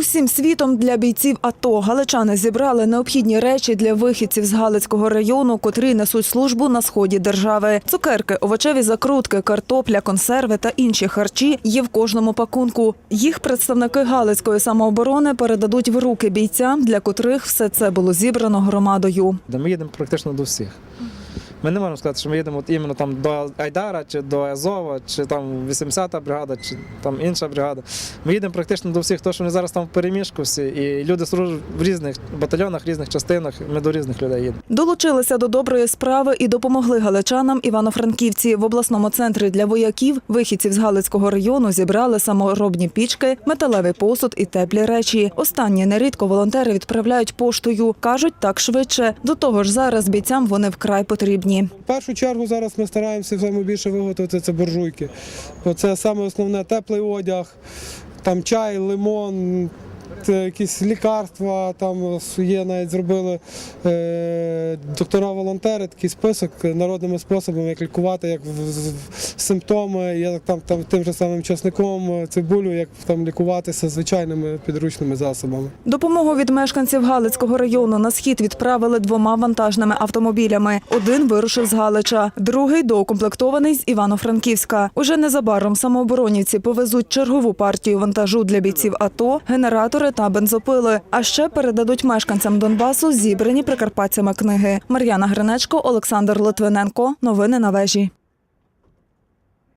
Усім світом для бійців АТО галичани зібрали необхідні речі для вихідців з Галицького району, котрі несуть службу на сході держави. Цукерки, овочеві закрутки, картопля, консерви та інші харчі є в кожному пакунку. Їх представники Галицької самооборони передадуть в руки бійцям, для котрих все це було зібрано громадою. Ми їдемо практично до всіх. Ми не можемо сказати, що ми їдемо от іменно там до Айдара, чи до Азова, чи там 80-та бригада, чи там інша бригада. Ми їдемо практично до всіх, тому що вони зараз там в переміжку всі, і люди служать в різних батальйонах, різних частинах. Ми до різних людей їдемо. Долучилися до доброї справи і допомогли галичанам Івано-Франківці. В обласному центрі для вояків вихідців з Галицького району зібрали саморобні пічки, металевий посуд і теплі речі. Останні нерідко волонтери відправляють поштою. кажуть так швидше. До того ж, зараз бійцям вони вкрай потрібні. В першу чергу зараз ми стараємося саме більше виготовити це буржуйки. Це саме основне теплий одяг, там чай, лимон, якісь лікарства. Там є навіть зробили е, доктора-волонтери такий список народними способами, як лікувати, як симптоми, як там, там тим же самим часником, цибулю, як там лікуватися звичайними підручними засобами. Допомогу від мешканців Галицького району на схід відправили двома вантажними автомобілями. Один вирушив з Галича, другий доукомплектований з Івано-Франківська. Уже незабаром самооборонівці повезуть чергову партію вантажу для бійців АТО, генератори та бензопили. А ще передадуть мешканцям Донбасу зібрані прикарпатцями книги. Мар'яна Гринечко, Олександр Литвиненко. Новини на вежі.